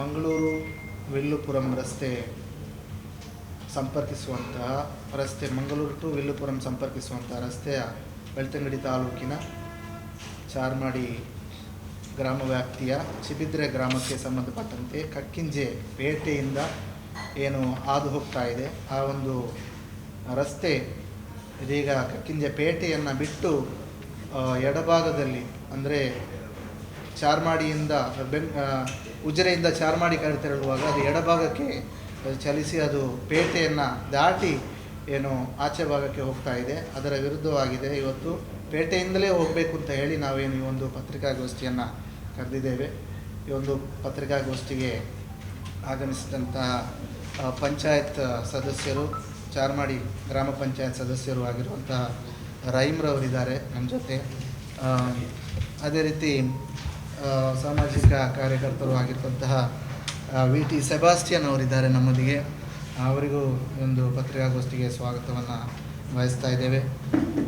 ಮಂಗಳೂರು ವಿಲ್ಲುಪುರಂ ರಸ್ತೆ ಸಂಪರ್ಕಿಸುವಂತಹ ರಸ್ತೆ, ಮಂಗಳೂರು ಟು ವಿಲ್ಲುಪುರಂ ಸಂಪರ್ಕಿಸುವಂತಹ ರಸ್ತೆಯ ಬೆಳ್ತಂಗಡಿ ತಾಲೂಕಿನ ಚಾರ್ಮಾಡಿ ಗ್ರಾಮ ವ್ಯಾಪ್ತಿಯ ಚಿಬಿದ್ರೆ ಗ್ರಾಮಕ್ಕೆ ಸಂಬಂಧಪಟ್ಟಂತೆ ಕಕ್ಕಿಂಜೆ ಪೇಟೆಯಿಂದ ಏನು ಹಾದು ಹೋಗ್ತಾ ಇದೆ. ಆ ಒಂದು ರಸ್ತೆ ಇದೀಗ ಕಕ್ಕಿಂಜೆ ಪೇಟೆಯನ್ನು ಬಿಟ್ಟು ಎಡಭಾಗದಲ್ಲಿ, ಅಂದರೆ ಚಾರ್ಮಾಡಿಯಿಂದ, ಬೆಂಗ್ ಉಜಿರೆಯಿಂದ ಚಾರ್ಮಾಡಿ ಕಡೆ ತೆರಳುವಾಗ ಅದು ಎಡಭಾಗಕ್ಕೆ ಚಲಿಸಿ ಅದು ಪೇಟೆಯನ್ನು ದಾಟಿ ಏನು ಆಚೆ ಭಾಗಕ್ಕೆ ಹೋಗ್ತಾ ಇದೆ. ಅದರ ವಿರುದ್ಧವಾಗಿದೆ. ಇವತ್ತು ಪೇಟೆಯಿಂದಲೇ ಹೋಗಬೇಕು ಅಂತ ಹೇಳಿ ನಾವೇನು ಈ ಒಂದು ಪತ್ರಿಕಾಗೋಷ್ಠಿಯನ್ನು ಕರೆದಿದ್ದೇವೆ. ಈ ಒಂದು ಪತ್ರಿಕಾಗೋಷ್ಠಿಗೆ ಆಗಮಿಸಿದಂತಹ ಪಂಚಾಯತ್ ಸದಸ್ಯರು, ಚಾರ್ಮಾಡಿ ಗ್ರಾಮ ಪಂಚಾಯತ್ ಸದಸ್ಯರು ಆಗಿರುವಂತಹ ರೈಮ್ರವರಿದ್ದಾರೆ ನಮ್ಮ ಜೊತೆ. ಅದೇ ರೀತಿ ಸಾಮಾಜಿಕ ಕಾರ್ಯಕರ್ತರು ಆಗಿರ್ತಂತಹ ವಿ ಟಿ ಸೆಬಾಸ್ಟಿಯನ್ ಅವರಿದ್ದಾರೆ ನಮ್ಮೊಂದಿಗೆ. ಅವರಿಗೂ ಒಂದು ಪತ್ರಿಕಾಗೋಷ್ಠಿಗೆ ಸ್ವಾಗತವನ್ನು ಬಯಸ್ತಾ ಇದ್ದೇವೆ.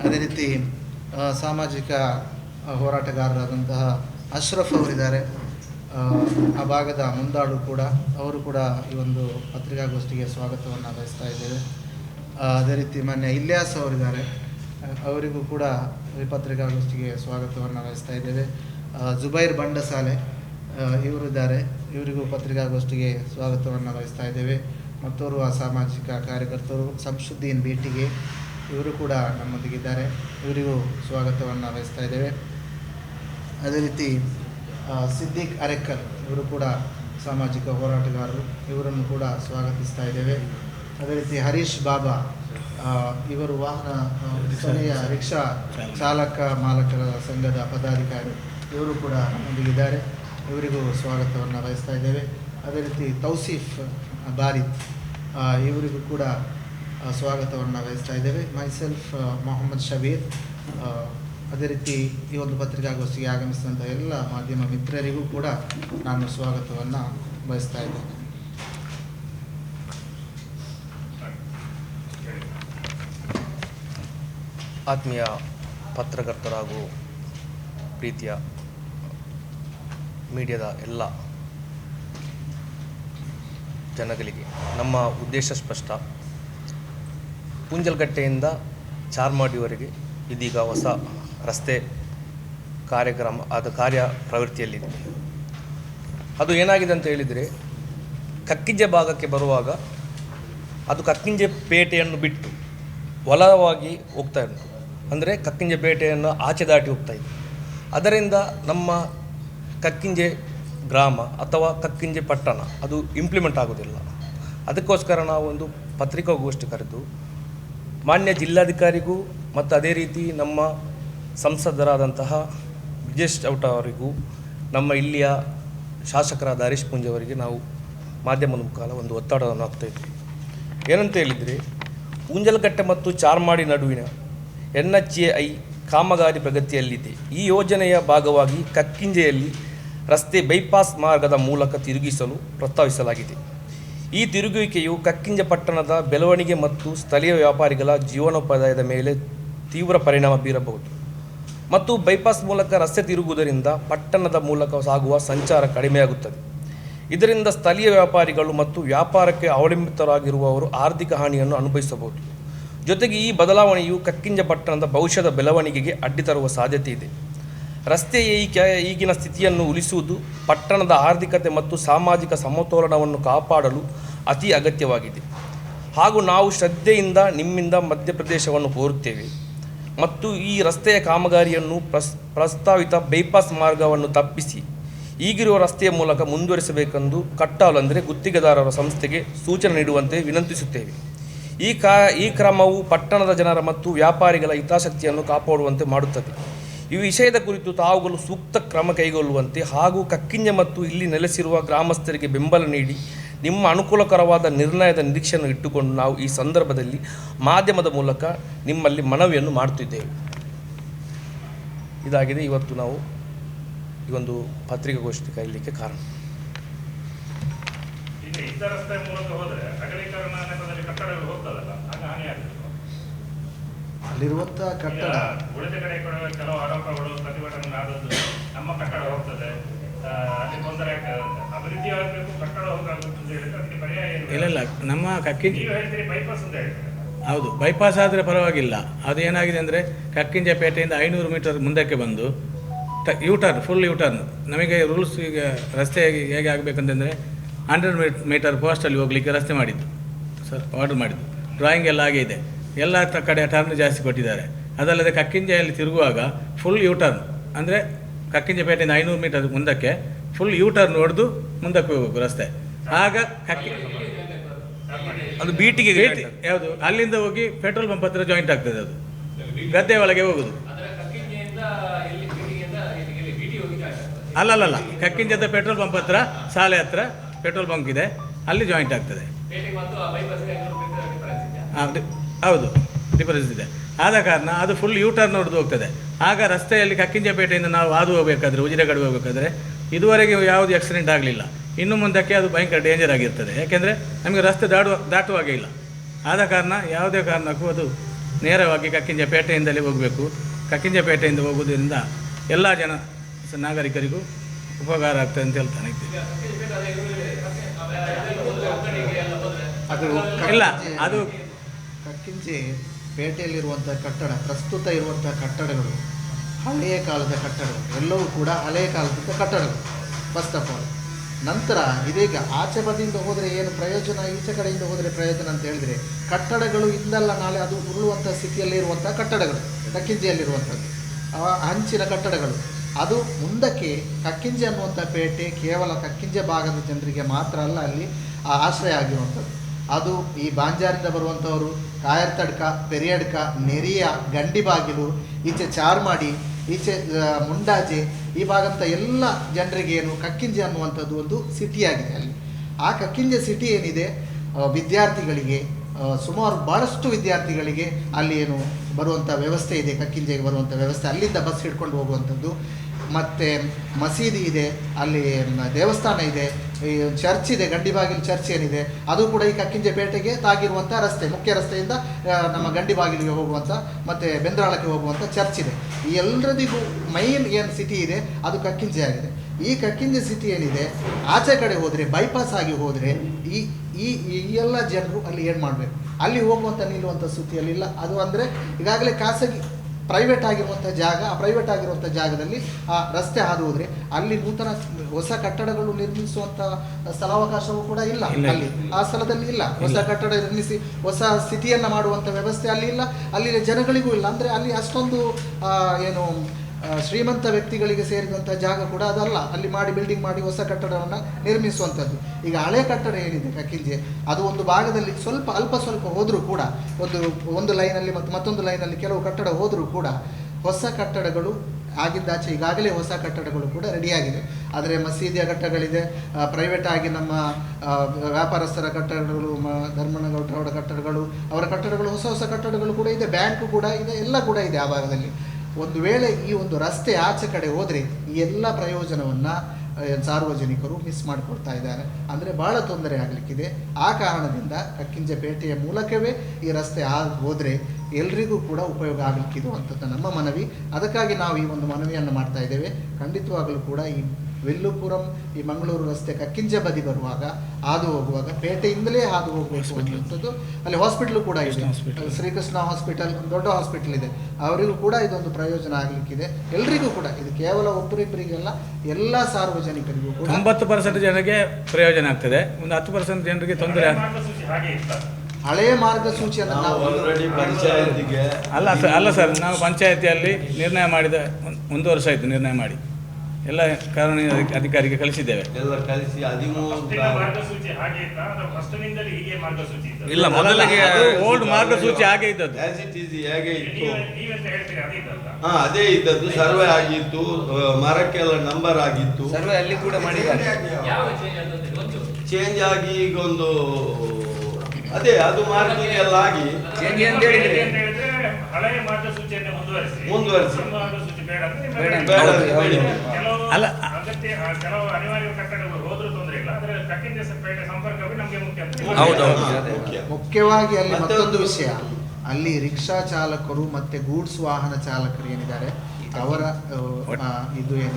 ಅದೇ ರೀತಿ ಸಾಮಾಜಿಕ ಹೋರಾಟಗಾರರಾದಂತಹ ಅಶ್ರಫ್ ಅವರಿದ್ದಾರೆ. ಆ, ಭಾಗದ ಮುಂದಾಳು ಕೂಡ ಅವರು ಕೂಡ ಈ ಒಂದು ಪತ್ರಿಕಾಗೋಷ್ಠಿಗೆ ಸ್ವಾಗತವನ್ನು ಬಯಸ್ತಾ ಇದ್ದೇವೆ. ಅದೇ ರೀತಿ ಮಾನ್ಯ ಇಲ್ಯಾಸ್ ಅವರಿದ್ದಾರೆ. ಅವರಿಗೂ ಕೂಡ ಈ ಪತ್ರಿಕಾಗೋಷ್ಠಿಗೆ ಸ್ವಾಗತವನ್ನು ಬಯಸ್ತಾ ಇದ್ದೇವೆ. ಜುಬೈರ್ ಬಂಡಸಾಲೆ ಇವರಿದ್ದಾರೆ. ಇವರಿಗೂ ಪತ್ರಿಕಾಗೋಷ್ಠಿಗೆ ಸ್ವಾಗತವನ್ನು ವಹಿಸ್ತಾ ಇದ್ದೇವೆ. ಮತ್ತೋರ್ವ ಸಾಮಾಜಿಕ ಕಾರ್ಯಕರ್ತರು ಸಂಶುದ್ದೀನ್ ಭೇಟಿಗೆ ಇವರು ಕೂಡ ನಮ್ಮೊಂದಿಗಿದ್ದಾರೆ. ಇವರಿಗೂ ಸ್ವಾಗತವನ್ನು ವಹಿಸ್ತಾ ಇದ್ದೇವೆ. ಅದೇ ರೀತಿ ಸಿದ್ದಿಕ್ ಅರೆಕ್ಕರ್, ಇವರು ಕೂಡ ಸಾಮಾಜಿಕ ಹೋರಾಟಗಾರರು. ಇವರನ್ನು ಕೂಡ ಸ್ವಾಗತಿಸ್ತಾ ಇದ್ದೇವೆ. ಅದೇ ರೀತಿ ಹರೀಶ್ ಬಾಬಾ ಇವರು ವಾಹನ ರಿಕ್ಷಾ ಚಾಲಕ ಮಾಲಕರ ಸಂಘದ ಪದಾಧಿಕಾರಿ. ಇವರು ಕೂಡ ನಮ್ಮೊಂದಿಗಿದ್ದಾರೆ ಇವರಿಗೂ ಸ್ವಾಗತವನ್ನು ಬಯಸ್ತಾ ಇದ್ದೇವೆ. ಅದೇ ರೀತಿ ತೌಸೀಫ್ ಬಾರಿತ್ ಇವರಿಗೂ ಕೂಡ ಸ್ವಾಗತವನ್ನು ಬಯಸ್ತಾ ಇದ್ದೇವೆ. ಮೈಸೆಲ್ಫ್ ಮೊಹಮ್ಮದ್ ಶಬೀರ್ ಅದೇ ರೀತಿ ಈ ಒಂದು ಪತ್ರಿಕಾಗೋಷ್ಠಿಗೆ ಆಗಮಿಸಿದಂಥ ಎಲ್ಲ ಮಾಧ್ಯಮ ಮಿತ್ರರಿಗೂ ಕೂಡ ನಾನು ಸ್ವಾಗತವನ್ನು ಬಯಸ್ತಾ ಇದ್ದೇನೆ. ಆತ್ಮೀಯ ಪತ್ರಕರ್ತರಾಗೂ ಪ್ರೀತಿಯ ಮೀಡಿಯಾದ ಎಲ್ಲ ಜನಗಳಿಗೆ ನಮ್ಮ ಉದ್ದೇಶ ಸ್ಪಷ್ಟ. ಪುಂಜಲ್ಗಟ್ಟೆಯಿಂದ ಚಾರ್ಮಾಡಿವರೆಗೆ ಇದೀಗ ಹೊಸ ರಸ್ತೆ ಕಾರ್ಯಕ್ರಮ ಅದು ಕಾರ್ಯ ಪ್ರವೃತ್ತಿಯಲ್ಲಿದೆ. ಅದು ಏನಾಗಿದೆ ಅಂತ ಹೇಳಿದರೆ, ಕಕ್ಕಿಂಜೆ ಭಾಗಕ್ಕೆ ಬರುವಾಗ ಅದು ಕಕ್ಕಿಂಜೆ ಪೇಟೆಯನ್ನು ಬಿಟ್ಟು ಒಲವಾಗಿ ಹೋಗ್ತಾ ಇತ್ತು ಅಂದರೆ ಕಕ್ಕಿಂಜೆ ಪೇಟೆಯನ್ನು ಆಚೆ ದಾಟಿ ಹೋಗ್ತಾ ಇದೆ. ಅದರಿಂದ ನಮ್ಮ ಕಕ್ಕಿಂಜೆ ಗ್ರಾಮ ಅಥವಾ ಕಕ್ಕಿಂಜೆ ಪಟ್ಟಣ, ಅದು ಇಂಪ್ಲಿಮೆಂಟ್ ಆಗೋದಿಲ್ಲ. ಅದಕ್ಕೋಸ್ಕರ ನಾವು ಒಂದು ಪತ್ರಿಕಾಗೋಷ್ಠಿ ಕರೆದು, ಮಾನ್ಯ ಜಿಲ್ಲಾಧಿಕಾರಿಗೂ ಮತ್ತು ಅದೇ ರೀತಿ ನಮ್ಮ ಸಂಸದರಾದಂತಹ ಬ್ರಿಜೇಶ್ ಚೌಟ ಅವರಿಗೂ, ನಮ್ಮ ಇಲ್ಲಿಯ ಶಾಸಕರಾದ ಹರೀಶ್ ಪುಂಜ್ ಅವರಿಗೆ ನಾವು ಮಾಧ್ಯಮದ ಮುಖಾಲ ಒಂದು ಒತ್ತಡವನ್ನು ಹಾಕ್ತಾ ಇದ್ವಿ. ಏನಂತ ಹೇಳಿದರೆ ಪೂಂಜಲಕಟ್ಟೆ ಮತ್ತು ಚಾರ್ಮಾಡಿ ನಡುವಿನ ಎನ್ ಎಚ್ ಎ ಐ ಕಾಮಗಾರಿ ಪ್ರಗತಿಯಲ್ಲಿದೆ. ಈ ಯೋಜನೆಯ ಭಾಗವಾಗಿ ಕಕ್ಕಿಂಜೆಯಲ್ಲಿ ರಸ್ತೆ ಬೈಪಾಸ್ ಮಾರ್ಗದ ಮೂಲಕ ತಿರುಗಿಸಲು ಪ್ರಸ್ತಾವಿಸಲಾಗಿದೆ. ಈ ತಿರುಗುವಿಕೆಯು ಕಕ್ಕಿಂಜ ಪಟ್ಟಣದ ಬೆಳವಣಿಗೆ ಮತ್ತು ಸ್ಥಳೀಯ ವ್ಯಾಪಾರಿಗಳ ಜೀವನೋಪಾಯದ ಮೇಲೆ ತೀವ್ರ ಪರಿಣಾಮ ಬೀರಬಹುದು. ಮತ್ತು ಬೈಪಾಸ್ ಮೂಲಕ ರಸ್ತೆ ತಿರುಗುವುದರಿಂದ ಪಟ್ಟಣದ ಮೂಲಕ ಸಾಗುವ ಸಂಚಾರ ಕಡಿಮೆಯಾಗುತ್ತದೆ. ಇದರಿಂದ ಸ್ಥಳೀಯ ವ್ಯಾಪಾರಿಗಳು ಮತ್ತು ವ್ಯಾಪಾರಕ್ಕೆ ಅವಲಂಬಿತರಾಗಿರುವವರು ಆರ್ಥಿಕ ಹಾನಿಯನ್ನು ಅನುಭವಿಸಬಹುದು. ಜೊತೆಗೆ ಈ ಬದಲಾವಣೆಯು ಕಕ್ಕಿಂಜ ಪಟ್ಟಣದ ಭವಿಷ್ಯದ ಬೆಳವಣಿಗೆಗೆ ಅಡ್ಡಿ ತರುವ ಸಾಧ್ಯತೆ ಇದೆ. ರಸ್ತೆಯ ಈ ಕೆ- ಈಗಿನ ಸ್ಥಿತಿಯನ್ನು ಉಳಿಸುವುದು, ಪಟ್ಟಣದ ಆರ್ಥಿಕತೆ ಮತ್ತು ಸಾಮಾಜಿಕ ಸಮತೋಲನವನ್ನು ಕಾಪಾಡಲು ಅತಿ ಅಗತ್ಯವಾಗಿದೆ. ಹಾಗೂ ನಾವು ಶ್ರದ್ಧೆಯಿಂದ ನಿಮ್ಮಿಂದ ಮಧ್ಯಪ್ರದೇಶವನ್ನು ಕೋರುತ್ತೇವೆ ಮತ್ತು ಈ ರಸ್ತೆಯ ಕಾಮಗಾರಿಯನ್ನು ಪ್ರಸ್, ಪ್ರಸ್ತಾವಿತ ಬೈಪಾಸ್ ಮಾರ್ಗವನ್ನು ತಪ್ಪಿಸಿ, ಈಗಿರುವ ರಸ್ತೆಯ ಮೂಲಕ ಮುಂದುವರಿಸಬೇಕೆಂದು ಕಟ್ಟಾಲು ಅಂದರೆ ಗುತ್ತಿಗೆದಾರರ ಸಂಸ್ಥೆಗೆ ಸೂಚನೆ ನೀಡುವಂತೆ ವಿನಂತಿಸುತ್ತೇವೆ. ಈ ಕಾ, ಈ ಕ್ರಮವು ಪಟ್ಟಣದ ಜನರ ಮತ್ತು ವ್ಯಾಪಾರಿಗಳ ಹಿತಾಸಕ್ತಿಯನ್ನು ಕಾಪಾಡುವಂತೆ ಮಾಡುತ್ತದೆ. ಈ ವಿಷಯದ ಕುರಿತು ತಾವುಗಳು ಸೂಕ್ತ ಕ್ರಮ ಕೈಗೊಳ್ಳುವಂತೆ ಹಾಗೂ ಕಕ್ಕಿಂಜ ಮತ್ತು ಇಲ್ಲಿ ನೆಲೆಸಿರುವ ಗ್ರಾಮಸ್ಥರಿಗೆ ಬೆಂಬಲ ನೀಡಿ ನಿಮ್ಮ ಅನುಕೂಲಕರವಾದ ನಿರ್ಣಯದ ನಿರೀಕ್ಷೆಯನ್ನು ಇಟ್ಟುಕೊಂಡು ನಾವು ಈ ಸಂದರ್ಭದಲ್ಲಿ ಮಾಧ್ಯಮದ ಮೂಲಕ ನಿಮ್ಮಲ್ಲಿ ಮನವಿಯನ್ನು ಮಾಡುತ್ತಿದ್ದೇವೆ ಇದಾಗಿದೆ ಇವತ್ತು ನಾವು ಈ ಒಂದು ಪತ್ರಿಕಾಗೋಷ್ಠಿ ಕಾಯಲಿಕ್ಕೆ ಕಾರಣ. ಹೋದ್ರೆ ಹೋಗ್ತದಲ್ಲ ಆಗ ಹಾನಿ ಆಗ್ತದೆ ಅಲ್ಲಿರುವಂಥ ಈಗ ಕಟ್ಟಡ ಉಳಿದ ಕಡೆ ಕೂಡ ಕೆಲವು ಆರೋಪಗಳು ಪ್ರತಿಭಟನೆ ನಮ್ಮ ಕಟ್ಟಡ ಹೋಗ್ತದೆ. ಆ, ಅಲ್ಲಿ ತೊಂದರೆ ಆಗ್ತದೆ ಅಂತ. ಹೇಳಿದ್ರೆ ಅದಕ್ಕೆ ಪರ್ಯಾಯ ಏನು ಇಲ್ಲ ಇಲ್ಲ ನಮ್ಮ ಕಕ್ಕಿಂಜ ನೀವು ಹೇಳ್ತೀರಿ ಬೈಪಾಸ್ ಅಂತ ಹೇಳ್ತೀರಲ್ಲ ಹೌದು ಬೈಪಾಸ್ ಆದರೆ ಪರವಾಗಿಲ್ಲ. ಅದು ಏನಾಗಿದೆ ಅಂದರೆ ಕಕ್ಕಿಂಜಪೇಟೆಯಿಂದ ಐನೂರು ಮೀಟರ್ ಮುಂದಕ್ಕೆ ಬಂದು ಟ U turn full U turn ನಮಗೆ ರೂಲ್ಸ್ ಈಗ ರಸ್ತೆ ಹೇಗೆ- ಹೇಗೆ ಆಗಬೇಕಂತಂದರೆ ಹಂಡ್ರೆಡ್ ಮೀಟರ್ ಪೋಸ್ಟಲ್ಲಿ ಹೋಗ್ಲಿಕ್ಕೆ ರಸ್ತೆ ಮಾಡಿದ್ದು. ಸರ್ ಆರ್ಡರ್ ಮಾಡಿದ್ದು. ಡ್ರಾಯಿಂಗ್ ಎಲ್ಲ ಹಾಗೆ ಇದೆ. ಎಲ್ಲ ತ ಕಡೆ ಟರ್ನ್ ಜಾಸ್ತಿ ಕೊಟ್ಟಿದ್ದಾರೆ. ಅದಲ್ಲದೆ ಕಕ್ಕಿಂಜೆಯಲ್ಲಿ ತಿರುಗುವಾಗ ಫುಲ್ ಯೂಟರ್ನ್ ಅಂದರೆ ಕಕ್ಕಿಂಜಪೇಟೆಯಿಂದ ಐನೂರು ಮೀಟರ್ ಮುಂದಕ್ಕೆ ಫುಲ್ ಯೂಟರ್ನ್ ಹೊಡೆದು ಮುಂದಕ್ಕೆ ಹೋಗಬೇಕು ರಸ್ತೆ. ಆಗ ಕಕ್ಕಿ ಅದು ಬೀಟಿಗೆ ಬೀಟ್ ಯಾವುದು ಅಲ್ಲಿಂದ ಹೋಗಿ ಪೆಟ್ರೋಲ್ ಪಂಪ್ ಹತ್ರ ಜಾಯಿಂಟ್ ಆಗ್ತದೆ ಅದು. ಗದ್ದೆ ಒಳಗೆ ಹೋಗುದು. ಅಲ್ಲಲ್ಲ ಕಕ್ಕಿಂಜದ ಪೆಟ್ರೋಲ್ ಪಂಪ್ ಹತ್ರ ಶಾಲೆ ಹತ್ರ ಪೆಟ್ರೋಲ್ ಬಂಕ್ ಇದೆ. ಅಲ್ಲಿ ಜಾಯಿಂಟ್ ಆಗ್ತದೆ. ಹೌದು ಡಿಫರೆನ್ಸ್ ಇದೆ. ಆದ ಕಾರಣ ಅದು ಫುಲ್ ಯೂ ಟರ್ನ್ ಹೊಡೆದು ಹೋಗ್ತದೆ. ಆಗ ರಸ್ತೆಯಲ್ಲಿ ಕಕ್ಕಿಂಜಪೇಟೆಯಿಂದ ನಾವು ಹಾದು ಹೋಗಬೇಕಾದ್ರೆ ಉಜಿರೆಗಡೆ ಹೋಗಬೇಕಾದ್ರೆ ಇದುವರೆಗೆ ಯಾವುದು ಆಕ್ಸಿಡೆಂಟ್ ಆಗಲಿಲ್ಲ. ಇನ್ನು ಮುಂದಕ್ಕೆ ಅದು ಭಯಂಕರ ಡೇಂಜರ್ ಆಗಿರ್ತದೆ. ಯಾಕೆಂದರೆ ನಮಗೆ ರಸ್ತೆ ದಾಟುವ ದಾಟುವಾಗೆ ಇಲ್ಲ. ಆದ ಕಾರಣ ಯಾವುದೇ ಕಾರಣಕ್ಕೂ ಅದು ನೇರವಾಗಿ ಕಕ್ಕಿಂಜಪೇಟೆಯಿಂದಲೇ ಹೋಗಬೇಕು. ಕಕ್ಕಿಂಜಪೇಟೆಯಿಂದ ಹೋಗುವುದರಿಂದ ಎಲ್ಲ ಜನ ನಾಗರಿಕರಿಗೂ ಉಪಕಾರ ಆಗ್ತದೆ ಅಂತ ಹೇಳ್ತಾನೆ ಇಲ್ಲ, ಅದು ಕಕ್ಕಿಂಜೆ ಪೇಟೆಯಲ್ಲಿರುವಂಥ ಕಟ್ಟಡ, ಪ್ರಸ್ತುತ ಇರುವಂಥ ಕಟ್ಟಡಗಳು, ಹಳೆಯ ಕಾಲದ ಕಟ್ಟಡಗಳು, ಎಲ್ಲವೂ ಕೂಡ ಹಳೆಯ ಕಾಲದ ಕಟ್ಟಡಗಳು ಫಸ್ಟ್ ಆಫ್ ಆಲ್ ನಂತರ ಇದೀಗ ಆಚೆ ಬದಿಯಿಂದ ಹೋದರೆ ಏನು ಪ್ರಯೋಜನ, ಈಚೆ ಕಡೆಯಿಂದ ಹೋದರೆ ಪ್ರಯೋಜನ ಅಂತ ಹೇಳಿದರೆ ಕಟ್ಟಡಗಳು ಇಂದಲ್ಲ ನಾಳೆ ಅದು ಉರುಳುವಂಥ ಸ್ಥಿತಿಯಲ್ಲಿ ಇರುವಂಥ ಕಟ್ಟಡಗಳು, ಕಕ್ಕಿಂಜಿಯಲ್ಲಿರುವಂಥದ್ದು. ಹಂಚಿನ ಕಟ್ಟಡಗಳು. ಅದು ಮುಂದಕ್ಕೆ ಕಕ್ಕಿಂಜೆ ಅನ್ನುವಂಥ ಪೇಟೆ ಕೇವಲ ಕಕ್ಕಿಂಜೆ ಭಾಗದ ಜನರಿಗೆ ಮಾತ್ರ ಅಲ್ಲ, ಅಲ್ಲಿ ಆಶ್ರಯ ಆಗಿರುವಂಥದ್ದು. ಅದು ಈ ಬಾಂಜಾರಿಂದ ಬರುವಂಥವರು ಕಾಯರ್ತಡ್ಕ, ಪೆರಿಯಡ್ಕ, ನೆರಿಯ, ಗಂಡಿ ಬಾಗಿಲು, ಈಚೆ ಚಾರ್ಮಾಡಿ, ಈಚೆ ಮುಂಡಾಜೆ, ಈ ಭಾಗಂತ ಎಲ್ಲ ಜನರಿಗೆ ಏನು ಕಕ್ಕಿಂಜೆ ಅನ್ನುವಂಥದ್ದು ಒಂದು ಸಿಟಿಯಾಗಿದೆ ಅಲ್ಲಿ. ಆ ಕಕ್ಕಿಂಜೆ ಸಿಟಿ ಏನಿದೆ ವಿದ್ಯಾರ್ಥಿಗಳಿಗೆ ಸುಮಾರು ಭಾಳಷ್ಟು ವಿದ್ಯಾರ್ಥಿಗಳಿಗೆ ಅಲ್ಲಿ ಏನು ಬರುವಂಥ ವ್ಯವಸ್ಥೆ ಇದೆ, ಕಕ್ಕಿಂಜೆಗೆ ಬರುವಂಥ ವ್ಯವಸ್ಥೆ. ಅಲ್ಲಿಂದ ಬಸ್ ಹಿಡ್ಕೊಂಡು ಹೋಗುವಂಥದ್ದು. ಮತ್ತು ಮಸೀದಿ ಇದೆ, ಅಲ್ಲಿ ದೇವಸ್ಥಾನ ಇದೆ ಈ ಚರ್ಚ್ ಇದೆ, ಗಂಡಿಬಾಗಿಲು ಚರ್ಚ್ ಏನಿದೆ, ಅದು ಕೂಡ ಈ ಕಕ್ಕಿಂಜೆ ಪೇಟೆಗೆ ತಾಗಿರುವಂಥ ರಸ್ತೆ, ಮುಖ್ಯ ರಸ್ತೆಯಿಂದ ನಮ್ಮ ಗಂಡಿಬಾಗಿಲಿಗೆ ಹೋಗುವಂಥ ಮತ್ತು ಬೆಂದ್ರಾಳಕ್ಕೆ ಹೋಗುವಂಥ ಚರ್ಚ್ ಇದೆ. ಈ ಎಲ್ಲರದಿಗೂ ಮೈನ್ ಏನು ಸಿಟಿ ಇದೆ, ಅದು ಕಕ್ಕಿಂಜೆ ಆಗಿದೆ. ಈ ಕಕ್ಕಿಂಜೆ ಸಿಟಿ ಏನಿದೆ, ಆಚೆ ಕಡೆ ಹೋದರೆ ಬೈಪಾಸ್ ಆಗಿ ಹೋದರೆ, ಈ ಈ ಈ ಎಲ್ಲ ಜನರು ಅಲ್ಲಿ ಏನು ಮಾಡಬೇಕು? ಅಲ್ಲಿ ಹೋಗುವಂಥ ನಿಲ್ಲುವಂಥ ಸ್ಥಿತಿಯಲ್ಲಿ ಇಲ್ಲ ಅದು ಅಂದರೆ ಈಗಾಗಲೇ ಖಾಸಗಿ ಪ್ರೈವೇಟ್ ಆಗಿರುವಂಥ ಜಾಗ ಆ ಪ್ರೈವೇಟ್ ಆಗಿರುವಂಥ ಜಾಗದಲ್ಲಿ ಆ ರಸ್ತೆ ಹಾದು ಹೋದರೆ ಅಲ್ಲಿ ನೂತನ ಹೊಸ ಕಟ್ಟಡಗಳು ನಿರ್ಮಿಸುವಂಥ ಸ್ಥಳಾವಕಾಶವೂ ಕೂಡ ಇಲ್ಲ. ಅಲ್ಲಿ ಆ ಸ್ಥಳದಲ್ಲಿ ಇಲ್ಲ. ಹೊಸ ಕಟ್ಟಡ ನಿರ್ಮಿಸಿ ಹೊಸ ಸ್ಥಿತಿಯನ್ನು ಮಾಡುವಂಥ ವ್ಯವಸ್ಥೆ ಅಲ್ಲಿ ಇಲ್ಲ. ಅಲ್ಲಿನ ಜನಗಳಿಗೂ ಇಲ್ಲ. ಅಂದರೆ ಅಲ್ಲಿ ಅಷ್ಟೊಂದು ಏನು ಶ್ರೀಮಂತ ವ್ಯಕ್ತಿಗಳಿಗೆ ಸೇರಿದಂಥ ಜಾಗ ಕೂಡ ಅದಲ್ಲ. ಅಲ್ಲಿ ಮಾಡಿ ಬಿಲ್ಡಿಂಗ್ ಮಾಡಿ ಹೊಸ ಕಟ್ಟಡವನ್ನು ನಿರ್ಮಿಸುವಂಥದ್ದು ಈಗ ಹಳೆ ಕಟ್ಟಡ ಏನಿದೆ ಕಕ್ಕಿಂಜೆ ಅದು ಒಂದು ಭಾಗದಲ್ಲಿ ಸ್ವಲ್ಪ, ಅಲ್ಪ ಸ್ವಲ್ಪ ಹೋದರೂ ಕೂಡ, ಒಂದು ಒಂದು ಲೈನಲ್ಲಿ ಮತ್ತು ಮತ್ತೊಂದು ಲೈನಲ್ಲಿ ಕೆಲವು ಕಟ್ಟಡ ಹೋದರೂ ಕೂಡ, ಹೊಸ ಕಟ್ಟಡಗಳು ಆಗಿದ್ದಾಚೆ ಈಗಾಗಲೇ ಹೊಸ ಕಟ್ಟಡಗಳು ಕೂಡ ರೆಡಿಯಾಗಿದೆ ಆದರೆ ಮಸೀದಿಯ ಕಟ್ಟಡಗಳಿದೆ ಪ್ರೈವೇಟ್ ಆಗಿ ನಮ್ಮ ವ್ಯಾಪಾರಸ್ಥರ ಕಟ್ಟಡಗಳು, ಮ ಧರ್ಮನಗೌಡರವರ ಕಟ್ಟಡಗಳು, ಅವರ ಕಟ್ಟಡಗಳು, ಹೊಸ ಹೊಸ ಕಟ್ಟಡಗಳು ಕೂಡ ಇದೆ ಬ್ಯಾಂಕು ಕೂಡ ಇದೆ, ಎಲ್ಲ ಕೂಡ ಇದೆ ಆ ಭಾಗದಲ್ಲಿ. ಒಂದು ವೇಳೆ ಈ ಒಂದು ರಸ್ತೆ ಆಚೆ ಕಡೆ ಹೋದರೆ ಈ ಎಲ್ಲ ಪ್ರಯೋಜನವನ್ನು ಸಾರ್ವಜನಿಕರು ಮಿಸ್ ಮಾಡಿಕೊಡ್ತಾ ಇದ್ದಾರೆ. ಅಂದರೆ ಭಾಳ ತೊಂದರೆ ಆಗಲಿಕ್ಕಿದೆ. ಆ ಕಾರಣದಿಂದ ಕಕ್ಕಿಂಜೆ ಪೇಟೆಯ ಮೂಲಕವೇ ಈ ರಸ್ತೆ ಆ, ಹೋದರೆ ಎಲ್ರಿಗೂ ಕೂಡ ಉಪಯೋಗ ಆಗಲಿಕ್ಕಿದು ಅಂತ ನಮ್ಮ ಮನವಿ. ಅದಕ್ಕಾಗಿ ನಾವು ಈ ಒಂದು ಮನವಿಯನ್ನು ಮಾಡ್ತಾ ಇದ್ದೇವೆ. ಖಂಡಿತವಾಗಲೂ ಕೂಡ ಈ ವೆಲ್ಲುಪುರಂ ಈ ಮಂಗಳೂರು ರಸ್ತೆ ಕಕ್ಕಿಂಜ ಬದಿ ಬರುವಾಗ ಹಾದು ಹೋಗುವಾಗ ಪೇಟೆಯಿಂದಲೇ ಹಾದು ಹೋಗಬೇಕು ಅನ್ನುವಂಥದ್ದು. ಅಲ್ಲಿ ಹಾಸ್ಪಿಟ್ಲು ಕೂಡ ಇದೆ. hospital. ಶ್ರೀಕೃಷ್ಣ ಹಾಸ್ಪಿಟಲ್ ಒಂದು ದೊಡ್ಡ ಹಾಸ್ಪಿಟಲ್ ಇದೆ. ಅವರಿಗೂ ಕೂಡ ಇದೊಂದು ಪ್ರಯೋಜನ ಆಗಲಿಕ್ಕಿದೆ. ಎಲ್ರಿಗೂ ಕೂಡ ಇದು ಕೇವಲ ಒಬ್ಬರಿಬ್ಬರಿಗೆಲ್ಲ ಎಲ್ಲ ಸಾರ್ವಜನಿಕರಿಗೂ ಕೂಡ ಒಂಬತ್ತು ಪರ್ಸೆಂಟ್ ಜನರಿಗೆ ಪ್ರಯೋಜನ ಆಗ್ತದೆ. ಒಂದು ಹತ್ತು ಪರ್ಸೆಂಟ್ ಜನರಿಗೆ ತೊಂದರೆ ಹಳೆಯ ಮಾರ್ಗಸೂಚಿಯನ್ನು ನಾವು ಅಲ್ಲ ಸರ್ ಅಲ್ಲ ಸರ್ ನಾವು ಪಂಚಾಯತಿಯಲ್ಲಿ ನಿರ್ಣಯ ಮಾಡಿದ ಒಂದ್- ಒಂದು ವರ್ಷ ಆಯಿತು ನಿರ್ಣಯ ಮಾಡಿ. ಎಲ್ಲ ಕಾರಣ ಅಧಿ- ಅಧಿಕಾರಿಗೆ ಕಳಿಸಿದ್ದೇವೆ. ಎಲ್ಲ ಕಳಿಸಿ ಹದಿಮೂರು ಇಲ್ಲ ಮೊದಲಿಗೆ ಓಲ್ಡ್ ಮಾರ್ಗಸೂಚಿ ಹಾಗೆ ಇದ್ದದ್ದು. ಆಸ್ ಇಟ್ ಈಸ್ ಹೇಗೆ ಇತ್ತು? ಹಾ ಅದೇ ಇದ್ದದ್ದು ಸರ್ವೆ ಆಗಿತ್ತು ಮರಕ್ಕೆಲ್ಲ ನಂಬರ್ ಆಗಿತ್ತು. ಸರ್ವೆ ಅಲ್ಲಿ ಕೂಡ ಮಾಡಿದ್ದಾರೆ. ಚೇಂಜ್ ಆಗಿ ಈಗ ಒಂದು ಅದೇ ಅದು ಮಾರ್ಕಿಂಗ್ ಎಲ್ಲ ಆಗಿ. ಚೇಂಜ್ ಅಂತ ಹೇಳಿದ್ರೆ. ಅಂತ ಹೇಳಿದ್ರೆ ಹಳೆಯ ಮಾರ್ಗಸೂಚಿಯನ್ನೇ ಮುಂದುವರಿಸಿ. ಮುಂದುವರಿಸಿ. ಅಲ್ಲ. ಅಗತ್ಯ ಆ, ಕೆಲವು ಅನಿವಾರ್ಯ ಕಟ್ಟಡಗಳು ಹೋದ್ರೂ ತೊಂದರೆ ಇಲ್ಲ ಆದ್ರೆ ಕಕ್ಕಿಂಜ ಪೇಟೆ ಸಂಪರ್ಕವೇ ನಮಗೆ ಮುಖ್ಯ. ಹೌದು, ಹೌದು. ಹಾ, ಅದೇ. ಮುಖ್ಯ. ಮುಖ್ಯವಾಗಿ ಅಲ್ಲಿ ಮತ್ತೊಂದು ವಿಷಯ. ಅಲ್ಲಿ ರಿಕ್ಷಾ ಚಾಲಕರು ಮತ್ತೆ ಗೂಡ್ಸ್ ವಾಹನ ಚಾಲಕರು ಏನಿದ್ದಾರೆ ಅವರ ಇದು ಏನು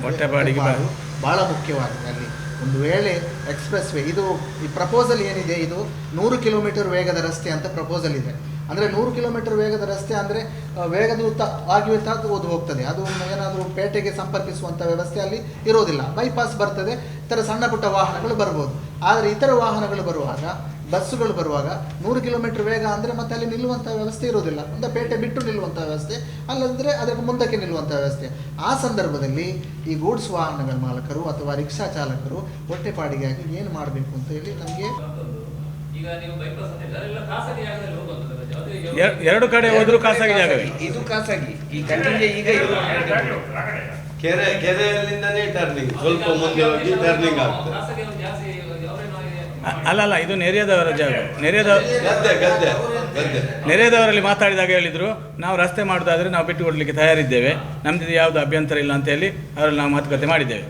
ಬಹಳ ಮುಖ್ಯವಾಗಿದೆ ಅಲ್ಲಿ. ಒಂದು ವೇಳೆ ಎಕ್ಸ್ಪ್ರೆಸ್ ವೇ ಇದು ಈ ಪ್ರಪೋಸಲ್ ಏನಿದೆ ಇದು ನೂರು ಕಿಲೋಮೀಟರ್ ವೇಗದ ರಸ್ತೆ ಅಂತ ಪ್ರಪೋಸಲ್ ಇದೆ. ಅಂದರೆ ನೂರು ಕಿಲೋಮೀಟರ್ ವೇಗದ ರಸ್ತೆ ಅಂದರೆ ವೇಗದೂತ ಅದು ಓದು ಹೋಗ್ತದೆ. ಅದು ಏನಾದರೂ ಪೇಟೆಗೆ ಸಂಪರ್ಕಿಸುವಂಥ ವ್ಯವಸ್ಥೆ ಅಲ್ಲಿ ಇರೋದಿಲ್ಲ. ಬೈಪಾಸ್ ಬರ್ತದೆ, ಇತರ ಸಣ್ಣ ಪುಟ್ಟ ವಾಹನಗಳು ಬರ್ಬೋದು. ಆದರೆ ಇತರ ವಾಹನಗಳು ಬರುವಾಗ, ಬಸ್ಸುಗಳು ಬರುವಾಗ ನೂರು ಕಿಲೋಮೀಟರ್ ವೇಗ ಅಂದರೆ ಮತ್ತೆ ಅಲ್ಲಿ ನಿಲ್ಲುವಂಥ ವ್ಯವಸ್ಥೆ ಇರೋದಿಲ್ಲ. ಒಂದು ಪೇಟೆ ಬಿಟ್ಟು ನಿಲ್ಲುವಂಥ ವ್ಯವಸ್ಥೆ, ಅಲ್ಲಂದರೆ ಅದಕ್ಕೆ ಮುಂದಕ್ಕೆ ನಿಲ್ಲುವಂಥ ವ್ಯವಸ್ಥೆ. ಆ ಸಂದರ್ಭದಲ್ಲಿ ಈ ಗೂಡ್ಸ್ ವಾಹನಗಳ ಮಾಲಕರು ಅಥವಾ ರಿಕ್ಷಾ ಚಾಲಕರು ಹೊಟ್ಟೆಪಾಡಿಗಾಗಿ ಏನು ಮಾಡಬೇಕು ಅಂತ ಹೇಳಿ ನಮಗೆ ಈಗ ನೀವು ಬೈಪಾಸ್ ಎರಡು ಕಡೆ ಹೋದ್ರು ಖಾಸಗಿ ಜಾಗವೇ ಇದು ಖಾಸಗಿ. ಈ ಕಟ್ಟಿಗೆ ಈಗ. ಕೆರೆ ಕೆರೆಯಲ್ಲಿಂದನೇ ಟರ್ನಿಂಗ್ ಸ್ವಲ್ಪ ಮುಂದೆ ಹೋಗಿ ಟರ್ನಿಂಗ್ ಆಗ್ತದೆ. ಅಲ್ಲ ಅಲ್ಲ ಇದು ನೆರೆಯದವರ ಜಾಗ. ನೆರೆಯದ ಗದ್ದೆ ಗದ್ದೆ ಗದ್ದೆ. ನೆರೆಯದವರಲ್ಲಿ ಮಾತಾಡಿದಾಗ ಹೇಳಿದ್ರು ನಾವು ರಸ್ತೆ ಮಾಡೋದಾದ್ರೆ ನಾವು ಬಿಟ್ಟು ಕೊಡ್ಲಿಕ್ಕೆ ತಯಾರಿದ್ದೇವೆ. ನಮ್ದು ಯಾವುದು ಅಭ್ಯಂತರ ಇಲ್ಲ ಅಂತ ಹೇಳಿ ಅವರಲ್ಲಿ ನಾವು ಮಾತುಕತೆ ಮಾಡಿದ್ದೇವೆ.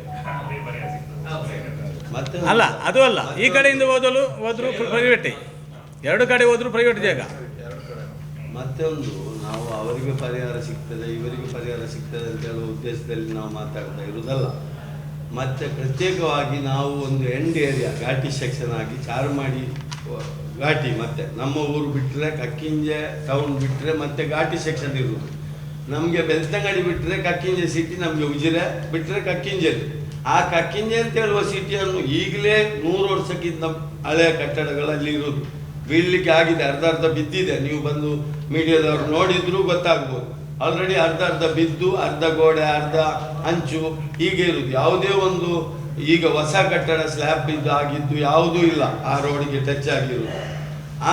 ಅಲ್ಲಿ ಅದು ಅಲ್ಲ. ಈ ಕಡೆಯಿಂದ ಹೋದಲು ಹೋದ್ರು ಪ್ರೈವೇಟೇ ಎರಡು ಕಡೆ ಹೋದ್ರು ಪ್ರೈವೇಟ್ ಜಾಗ. ಮತ್ತೆ ಒಂದು ನಾವು ಅವರಿಗೆ ಪರಿಹಾರ ಸಿಗ್ತದೆ, ಇವರಿಗೆ ಪರಿಹಾರ ಸಿಗ್ತದೆ ಅಂತ ಹೇಳುವ ಉದ್ದೇಶದಲ್ಲಿ ನಾವು ಮಾತಾಡ್ತಾ ಇರುವುದಲ್ಲ. ಮತ್ತೆ ಪ್ರತ್ಯೇಕವಾಗಿ ನಾವು ಒಂದು ಎಂಡ್ ಏರಿಯಾ ಘಾಟಿ ಸೆಕ್ಷನ್ ಆಗಿ ಚಾರ್ಮಾಡಿ ಮಾಡಿ ಘಾಟಿ ಮತ್ತೆ ನಮ್ಮ ಊರು ಬಿಟ್ಟರೆ ಕಕ್ಕಿಂಜೆ ಟೌನ್ ಬಿಟ್ಟರೆ ಮತ್ತೆ ಘಾಟಿ ಸೆಕ್ಷನ್ ಇರುವುದು. ನಮಗೆ ಬೆಳ್ತಂಗಡಿ ಬಿಟ್ಟರೆ ಕಕ್ಕಿಂಜೆ ಸಿಟಿ ನಮಗೆ ಉಜಿರೆ ಬಿಟ್ಟರೆ ಕಕ್ಕಿಂಜೆ. ಆ ಕಕ್ಕಿಂಜೆ ಅಂತ ಹೇಳುವ ಸಿಟಿಯನ್ನು ಈಗಲೇ ನೂರು ವರ್ಷಕ್ಕಿಂತ ಹಳೆಯ ಕಟ್ಟಡಗಳಲ್ಲಿ ಇರುವುದು. ಬೀಳಲಿಕ್ಕೆ ಆಗಿದೆ. ಅರ್ಧ ಅರ್ಧ ಬಿದ್ದಿದೆ. ನೀವು ಬಂದು ಮೀಡಿಯಾದವರು ನೋಡಿದ್ರು ಗೊತ್ತಾಗ್ಬೋದು. ಆಲ್ರೆಡಿ ಅರ್ಧ ಅರ್ಧ ಬಿದ್ದು, ಅರ್ಧ ಗೋಡೆ, ಅರ್ಧ ಅಂಚು, ಹೀಗೆ ಇರುವುದು. ಯಾವುದೇ ಒಂದು ಈಗ ಹೊಸ ಕಟ್ಟಡ ಸ್ಲ್ಯಾಬ್ ಇದ್ದು ಆಗಿದ್ದು ಯಾವುದೂ ಇಲ್ಲ. ಆ ರೋಡಿಗೆ ಟಚ್ ಆಗಿರುವುದು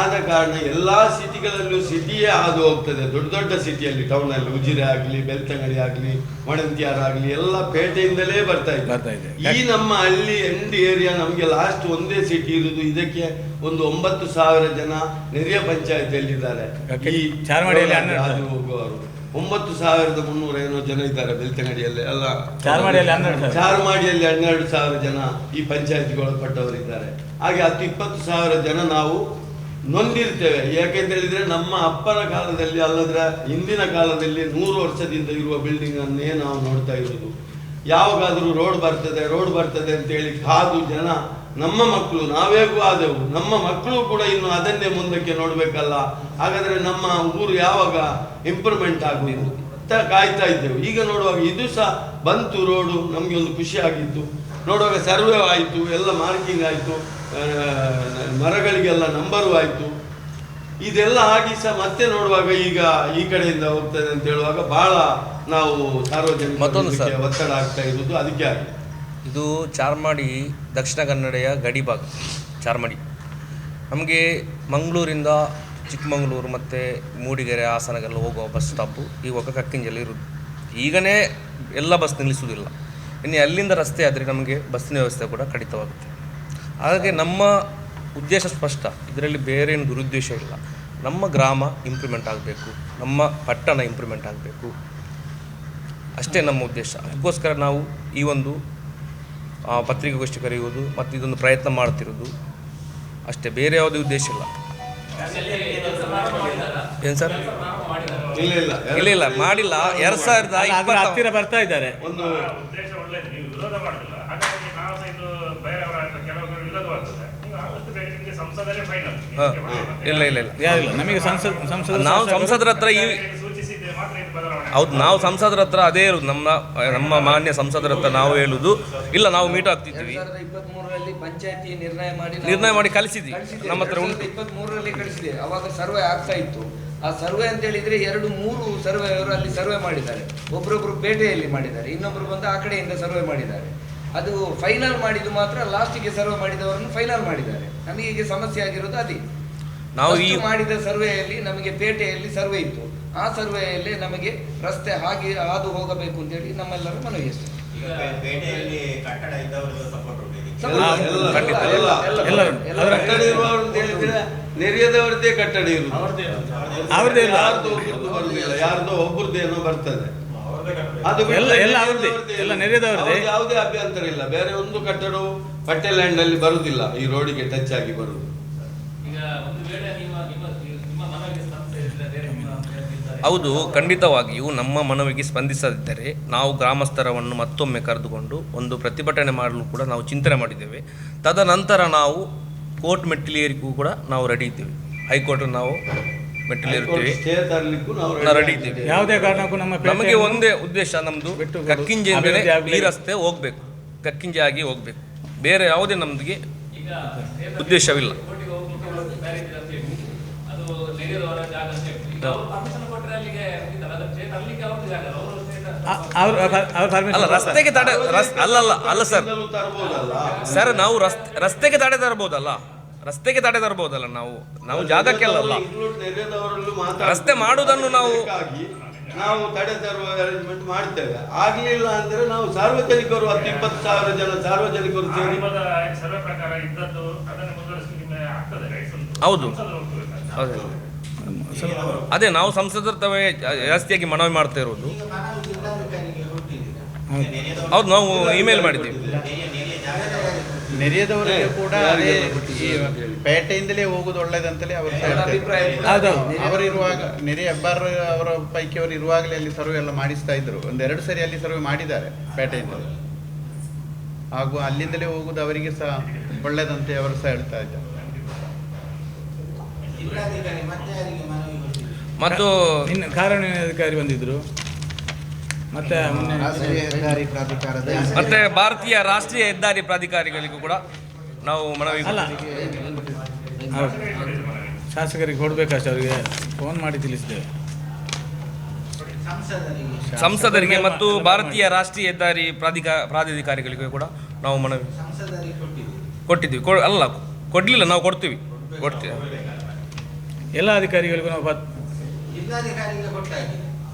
ಆದ ಕಾರಣ ಎಲ್ಲ ಸಿಟಿಗಳಲ್ಲೂ ಸಿಟಿಯೇ ಹಾದು ಹೋಗ್ತದೆ. ದೊಡ್ಡ ದೊಡ್ಡ ಸಿಟಿಯಲ್ಲಿ ಟೌನಲ್ಲಿ ಉಜಿರೆ ಆಗಲಿ ಬೆಳ್ತಂಗಡಿ ಆಗಲಿ ಮಣಂತಿಯಾರ ಆಗಲಿ ಎಲ್ಲ ಪೇಟೆಯಿಂದಲೇ ಬರ್ತಾ ಬರ್ತಾ ಇದೆ. ಇದೆ. ಈ ನಮ್ಮ ಹಳ್ಳಿ ಎಂಡ್ ಏರಿಯಾ ನಮಗೆ ಲಾಸ್ಟ್ ಒಂದೇ ಸಿಟಿ ಇರುವುದು ಇದಕ್ಕೆ ಒಂದು ಒಂಬತ್ತು ಸಾವಿರ ಜನ ನೆರೆಯ ಪಂಚಾಯತಿಯಲ್ಲಿದ್ದಾರೆ? ಈ ಚಾರ್ಮಾಡಿಯಲ್ಲಿ ಹೋಗುವವರು. ಒಂಬತ್ತು ಸಾವಿರದ ಮುನ್ನೂರ ಏನೋ ಜನ ಇದ್ದಾರೆ ಬೆಳ್ತಂಗಡಿಯಲ್ಲಿ. ಎಲ್ಲ ಚಾರ್ಮಾಡಿಯಲ್ಲಿ ಹನ್ನೆರಡು ಸಾವಿರ. ಚಾರ್ಮಾಡಿಯಲ್ಲಿ ಹನ್ನೆರಡು ಸಾವಿರ ಜನ ಈ ಪಂಚಾಯತ್ಗೆ ಒಳಪಟ್ಟವರಿದ್ದಾರೆ. ಹಾಗೆ ಹತ್ತು ಇಪ್ಪತ್ತು ಸಾವಿರ ಜನ ನಾವು ನೊಂದಿರ್ತೇವೆ. ಯಾಕೆಂತ ಹೇಳಿದ್ರೆ ನಮ್ಮ ಅಪ್ಪನ ಕಾಲದಲ್ಲಿ ಅಲ್ಲದ್ರೆ ಹಿಂದಿನ ಕಾಲದಲ್ಲಿ ನೂರು ವರ್ಷದಿಂದ ಇರುವ ಬಿಲ್ಡಿಂಗ್ ಅನ್ನೇ ನಾವು ನೋಡ್ತಾ ಇರುವುದು. ಯಾವಾಗಾದರೂ ರೋಡ್ ಬರ್ತದೆ ರೋಡ್ ಬರ್ತದೆ ಅಂತೇಳಿ ಕಾದು ಜನ ನಮ್ಮ ಮಕ್ಕಳು ನಾವೇಗೂ ಆದೆವು. ನಮ್ಮ ಮಕ್ಕಳು ಕೂಡ ಇನ್ನು ಅದನ್ನೇ ಮುಂದಕ್ಕೆ ನೋಡ್ಬೇಕಲ್ಲ. ಹಾಗಾದ್ರೆ ನಮ್ಮ ಊರು ಯಾವಾಗ ಇಂಪ್ರೂವ್ಮೆಂಟ್ ಆಗುವುದು ಅಂತ ಕಾಯ್ತಾ ಇದ್ದೆವು. ಈಗ ನೋಡುವಾಗ ಇದು ಸಹ ಬಂತು ರೋಡು ನಮಗೆ ಒಂದು ಖುಷಿ ಆಗಿತ್ತು. ನೋಡುವಾಗ ಸರ್ವೆ ಆಯಿತು, ಎಲ್ಲ ಮಾರ್ಕಿಂಗ್ ಆಯಿತು. ಮರಗಳಿಗೆಲ್ಲ ನಂಬರು ಆಯಿತು. ಇದೆಲ್ಲ ಆಗಿ ಸಹ ಮತ್ತೆ ನೋಡುವಾಗ ಈಗ ಈ ಕಡೆಯಿಂದ ಹೋಗ್ತದೆ ಅಂತ ಹೇಳುವಾಗ ಬಹಳ ನಾವು ಸಾರ್ವಜನಿಕ. ಒತ್ತಡ ಆಗ್ತಾ ಇರುವುದು ಅದಕ್ಕೆ ಆಗಿದೆ. ಇದು ಚಾರ್ಮಾಡಿ ದಕ್ಷಿಣ ಕನ್ನಡೆಯ ಗಡಿ ಭಾಗ ಚಾರ್ಮಾಡಿ. ನಮಗೆ ಮಂಗಳೂರಿಂದ ಚಿಕ್ಕಮಗಳೂರು ಮತ್ತು ಮೂಡಿಗೆರೆ ಹಾಸನಗೆಲ್ಲ ಹೋಗುವ ಬಸ್ ಸ್ಟಾಪು ಇವಾಗ ಕಕ್ಕಿಂಜಲ್ಲಿ ಇರೋದು ಈಗನೇ ಎಲ್ಲ ಬಸ್ ನಿಲ್ಲಿಸುವುದಿಲ್ಲ. ಇನ್ನು ಅಲ್ಲಿಂದ ರಸ್ತೆ ಆದರೆ ನಮಗೆ ಬಸ್ಸಿನ ವ್ಯವಸ್ಥೆ ಕೂಡ ಕಡಿತವಾಗುತ್ತೆ. ಹಾಗಾಗಿ ನಮ್ಮ ಉದ್ದೇಶ ಸ್ಪಷ್ಟ. ಇದರಲ್ಲಿ ಬೇರೇನು ಏನು ದುರುದ್ದೇಶ ಇಲ್ಲ. ನಮ್ಮ ಗ್ರಾಮ ಇಂಪ್ರೂವ್ಮೆಂಟ್ ಆಗಬೇಕು. ನಮ್ಮ ಪಟ್ಟಣ ಇಂಪ್ರೂವ್ಮೆಂಟ್ ಆಗಬೇಕು. ಅಷ್ಟೇ ನಮ್ಮ ಉದ್ದೇಶ. ಅದಕ್ಕೋಸ್ಕರ ನಾವು ಈ ಒಂದು ಆ, ಪತ್ರಿಕಾಗೋಷ್ಠಿ ಕರೆಯುವುದು ಮತ್ತು ಇದೊಂದು ಪ್ರಯತ್ನ ಮಾಡ್ತಿರೋದು. ಅಷ್ಟೇ. ಬೇರೆ ಯಾವುದೇ ಉದ್ದೇಶ ಇಲ್ಲ. ಏನು ಸರ್? ಇಲ್ಲ ಇಲ್ಲ. ಮಾಡಿಲ್ಲ. ಎರಡು ಸಾವಿರದ ಹತ್ತಿರ ಬರ್ತಾ ಇದ್ದಾರೆ. ಇಲ್ಲ ಇಲ್ಲ ಇಲ್ಲ. ಯಾರಿಲ್ಲ ನಮಗೆ ಸಂಸದ್ ಸಂಸದ ನಾವು ಸಂಸದರ ಹತ್ರ ಈ ಸೂಚಿಸಿದ್ರೆ ಮಾತ್ರ ಇದು ಬದಲಾವಣೆ. ಹೌದು ನಾವು ಸಂಸದರ ಹತ್ರ ಅದೇ ಇರೋದು. ನಮ್ಮ ನಮ್ಮ ಮಾನ್ಯ ಸಂಸದರ ಹತ್ರ ನಾವು ಹೇಳುದು. ಇಲ್ಲ ನಾವು ಮೀಟ್ ಆಗ್ತಿದ್ದೀವಿ. ಪಂಚಾಯತಿ ನಿರ್ಣಯ ಮಾಡಿ ನಿರ್ಣಯ ಮಾಡಿ ಕಳಿಸಿದೆ ಕಳಿಸಿದ್ದೇವೆ. ನಮ್ಮ ಹತ್ರ ಉಂಟು. ಇಪ್ಪತ್ಮೂರರಲ್ಲಿ ಕಳಿಸಿದೆ ಅವಾಗ ಸರ್ವೆ ಆಗ್ತಾ ಇತ್ತು. ಆ ಸರ್ವೆ ಅಂತ ಹೇಳಿದ್ರೆ ಎರಡು ಮೂರು ಸರ್ವೆ ಅವರು ಅಲ್ಲಿ ಸರ್ವೆ ಮಾಡಿದ್ದಾರೆ. ಒಬ್ರೊಬ್ರು ಪೇಟೆಯಲ್ಲಿ ಮಾಡಿದ್ದಾರೆ. ಇನ್ನೊಬ್ರು ಬಂದು ಆ ಕಡೆಯಿಂದ ಸರ್ವೆ ಮಾಡಿದ್ದಾರೆ. ಅದು ಫೈನಲ್ ಮಾಡಿದ್ದು ಮಾತ್ರ ಲಾಸ್ಟಿಗೆ ಸರ್ವೆ ಮಾಡಿದವರನ್ನು ಫೈನಲ್ ಮಾಡಿದ್ದಾರೆ. ನಮಗೆ ಈಗ ಸಮಸ್ಯೆ ಆಗಿರೋದು ಅದೇ. ನಾವು ಈ ಮಾಡಿದ ಸರ್ವೆಯಲ್ಲಿ ನಮಗೆ ಪೇಟೆಯಲ್ಲಿ ಸರ್ವೆ ಇತ್ತು. ಆ ಸರ್ವೆಯಲ್ಲಿ ನಮಗೆ ರಸ್ತೆ ಹಾಗೆ ಹಾದು ಹೋಗಬೇಕು ಅಂತೇಳಿ ನಮ್ಮೆಲ್ಲರೂ ಮನವಿ ಅಷ್ಟೇ. ನೆರೆಯದವರದ್ದೇ ಕಟ್ಟಡ ಇರುವುದು. ಅವ್ರದ್ದೇ ಇಲ್ಲ. ಯಾರ್ದೋ ಒಬ್ಬರದ್ದೇನೋ ಬರ್ತದೆ. ಎಲ್ಲ- ಎಲ್ಲ ಅವ್ರದ್ದೇ. ಎಲ್ಲ. ಯಾವುದೇ ಅಭ್ಯಂತರ ಇಲ್ಲ. ಬೇರೆ ಒಂದು ಕಟ್ಟಡವು ಪಟ್ಟೆ ಲ್ಯಾಂಡ್ ಅಲ್ಲಿ ಬರುದಿಲ್ಲ. ಈ ರೋಡಿಗೆ ಟಚ್ ಆಗಿ ಬರುದು ಈಗ ಒಂದು ವೇಳೆ ನಿಮ್ಮ ನಿಮ್ಮ ನಿಮ್ಮ ಮನವಿಗೆ ಸ್ಪಂದಿಸದಿದ್ರೆ ಬೇರೆ ನಿಮ್ಮ ಅಭ್ಯರ್ಥಿ ಹೌದು ಖಂಡಿತವಾಗಿಯೂ ನಮ್ಮ ಮನವಿಗೆ ಸ್ಪಂದಿಸದಿದ್ದರೆ ನಾವು ಗ್ರಾಮಸ್ಥರವನ್ನು ಮತ್ತೊಮ್ಮೆ ಕರೆದುಕೊಂಡು ಒಂದು ಪ್ರತಿಭಟನೆ ಮಾಡಲು ಕೂಡ ನಾವು ಚಿಂತನೆ ಮಾಡಿದ್ದೇವೆ. ತದನಂತರ ನಾವು ಕೋರ್ಟ್ ಮೆಟ್ಟಿಲೇರಿಗೂ ಕೂಡ ನಾವು ರೆಡಿ ಇದ್ದೇವೆ. ಹೈಕೋರ್ಟ್ ನಾವು ಮೆಟ್ಟಿಲೇರುತ್ತೇವೆ ಇರ್ತೀವಿ ನಾವು ರೆಡಿ ಇದ್ದೇವೆ. ಯಾವುದೇ ಕಾರಣಕ್ಕೂ ನಮ್ಮ ನಮಗೆ ಒಂದೇ ಉದ್ದೇಶ ನಮ್ಮದು ಕಕ್ಕಿಂಜೆ ಅಂದರೆ ಅಭಿವೃದ್ಧಿ ಈ ರಸ್ತೆ ಹೋಗ್ಬೇಕು. ಕಕ್ಕಿಂಜೆ ಆಗಿ ಹೋಗ್ಬೇಕು. ಬೇರೆ ಯಾವುದೇ ನಮ್ದಿಗೆ ಉದ್ದೇಶವಿಲ್ಲ. ಅಲ್ಲ ರಸ್ತೆಗೆ ತಡೆ ಅಲ್ಲ ಅಲ್ಲಲ್ಲ ಅಲ್ಲ ಸರ್. ಸರ್ ನಾವು ರಸ್ತೆ ರಸ್ತೆಗೆ ತಡೆ ತರಬಹುದಲ್ಲ ರಸ್ತೆಗೆ ತಡೆ ತರಬಹುದಲ್ಲ ನಾವು ನಾವು ಜಾಗಕ್ಕೆ ಅಲ್ಲ ರಸ್ತೆ ಮಾಡುವುದನ್ನು ನಾವು- ನಾವು ತಡೆ ತರುವ ಅರೇಂಜ್ಮೆಂಟ್ ಮಾಡ್ತೇವೆ ಆಗ್ಲಿಲ್ಲ ಅಂದ್ರೆ ನಾವು ಸಾರ್ವಜನಿಕರು ಹತ್ತು ಇಪ್ಪತ್ತು ಸಾವಿರ ಜನ ಸಾರ್ವಜನಿಕರು ಸೇರಿ ಹೌದು. ಹೌದು. ಅದೇ ನಾವು ಸಂಸದರ ತವೇ ಜಾಸ್ತಿಯಾಗಿ ಮನವಿ ಮಾಡ್ತಾ ಇರೋದು? ಹೌದು. ನಾವು ಇಮೇಲ್ ಮಾಡಿದ್ದೀವಿ ನೆರೆಯದವರಿಗೆ ಕೂಡ ಅದೇ ಈ ಪೇಟೆಯಿಂದಲೇ ಹೋಗುದು ಒಳ್ಳೇದಂತಲೇ ಅವರು. ಅವರಿರುವಾಗ ನೆರೆ ಹೆಬ್ಬಾರ್ ಅವರ ಪೈಕಿ ಅವರು ಇರುವಾಗಲೇ ಅಲ್ಲಿ ಸರ್ವೆ ಎಲ್ಲ ಮಾಡಿಸ್ತಾ ಇದ್ರು. ಒಂದೆರಡು ಸರಿ ಅಲ್ಲಿ ಸರ್ವೆ ಮಾಡಿದ್ದಾರೆ ಪೇಟೆಯಿಂದ. ಹಾಗೂ ಅಲ್ಲಿಂದಲೇ ಹೋಗುದು ಅವರಿಗೆ ಸಹ ಒಳ್ಳೇದಂತೆ ಅವರು ಸಹ ಹೇಳ್ತಾ ಇದ್ದಾರೆ? ಮತ್ತು ಕಾರಣ ಅಧಿಕಾರಿ ಬಂದಿದ್ರು. ಮತ್ತೆ ರಾಷ್ಟ್ರೀಯ ಹೆದ್ದಾರಿ ಪ್ರಾಧಿಕಾರದ ಮತ್ತೆ ಭಾರತೀಯ ರಾಷ್ಟ್ರೀಯ ಹೆದ್ದಾರಿ ಪ್ರಾಧಿಕಾರಿಗಳಿಗೂ ಕೂಡ ನಾವು ಮನವಿ ಅಲ್ಲ ಶಾಸಕರಿಗೆ ಕೊಡ್ಬೇಕಷ್ಟೇ ಅವರಿಗೆ ಫೋನ್ ಮಾಡಿ ತಿಳಿಸಿದ್ದೇವೆ. ಸಂಸದರಿಗೆ ಸಂಸದರಿಗೆ ಮತ್ತು ಭಾರತೀಯ ರಾಷ್ಟ್ರೀಯ ಹೆದ್ದಾರಿ ಪ್ರಾಧಿಕಾರ ಪ್ರಾಧಿಕಾರಿಗಳಿಗೂ ಕೂಡ ನಾವು ಮನವಿ ಸಂಸದರಿಗೆ ಕೊಟ್ಟಿದ್ದೀರಿ ಕೊಟ್ಟಿದ್ದೀವಿ. ಕೊ ಅಲ್ಲ ಕೊಡಲಿಲ್ಲ ನಾವು ಕೊಡ್ತೀವಿ. ಕೊಡ್ತೀವಿ. ಎಲ್ಲ ಅಧಿಕಾರಿಗಳಿಗೂ ನಾವು ಅಲ್ಲ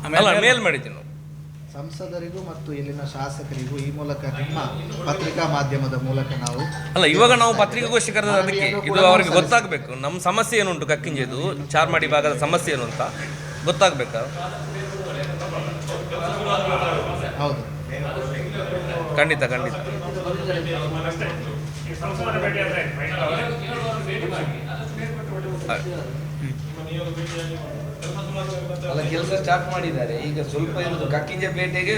ಆಮೇಲೆ ಮೇಲ್ ಮಾಡಿದ್ದೀವಿ ನಾವು. ಸಂಸದರಿಗೂ ಮತ್ತು ಇಲ್ಲಿನ ಶಾಸಕರಿಗೂ ಈ ಮೂಲಕ ನಿಮ್ಮ ಪತ್ರಿಕಾ ಮಾಧ್ಯಮದ ಮೂಲಕ ನಾವು ಅಲ್ಲ ಇವಾಗ ನಾವು ಪತ್ರಿಕಾಗೋಷ್ಠಿ ಕರೆದ ಅದಕ್ಕೆ? ಇದು ಅವರಿಗೆ ಗೊತ್ತಾಗಬೇಕು. ನಮ್ಮ ಸಮಸ್ಯೆ ಏನುಂಟು? ಕಕ್ಕಿಂಜೆದು ಚಾರ್ಮಾಡಿ ಭಾಗದ ಸಮಸ್ಯೆ ಏನು ಅಂತ ಗೊತ್ತಾಗಬೇಕು? ಹೌದು. ಖಂಡಿತ ಖಂಡಿತ. ಈ ಅಲ್ಲ ಕೆಲಸ ಸ್ಟಾರ್ಟ್ ಮಾಡಿದ್ದಾರೆ. ಈಗ ಸ್ವಲ್ಪ ಇರುದು ಕಕ್ಕಿಂಜ ಪೇಟೆಗೆ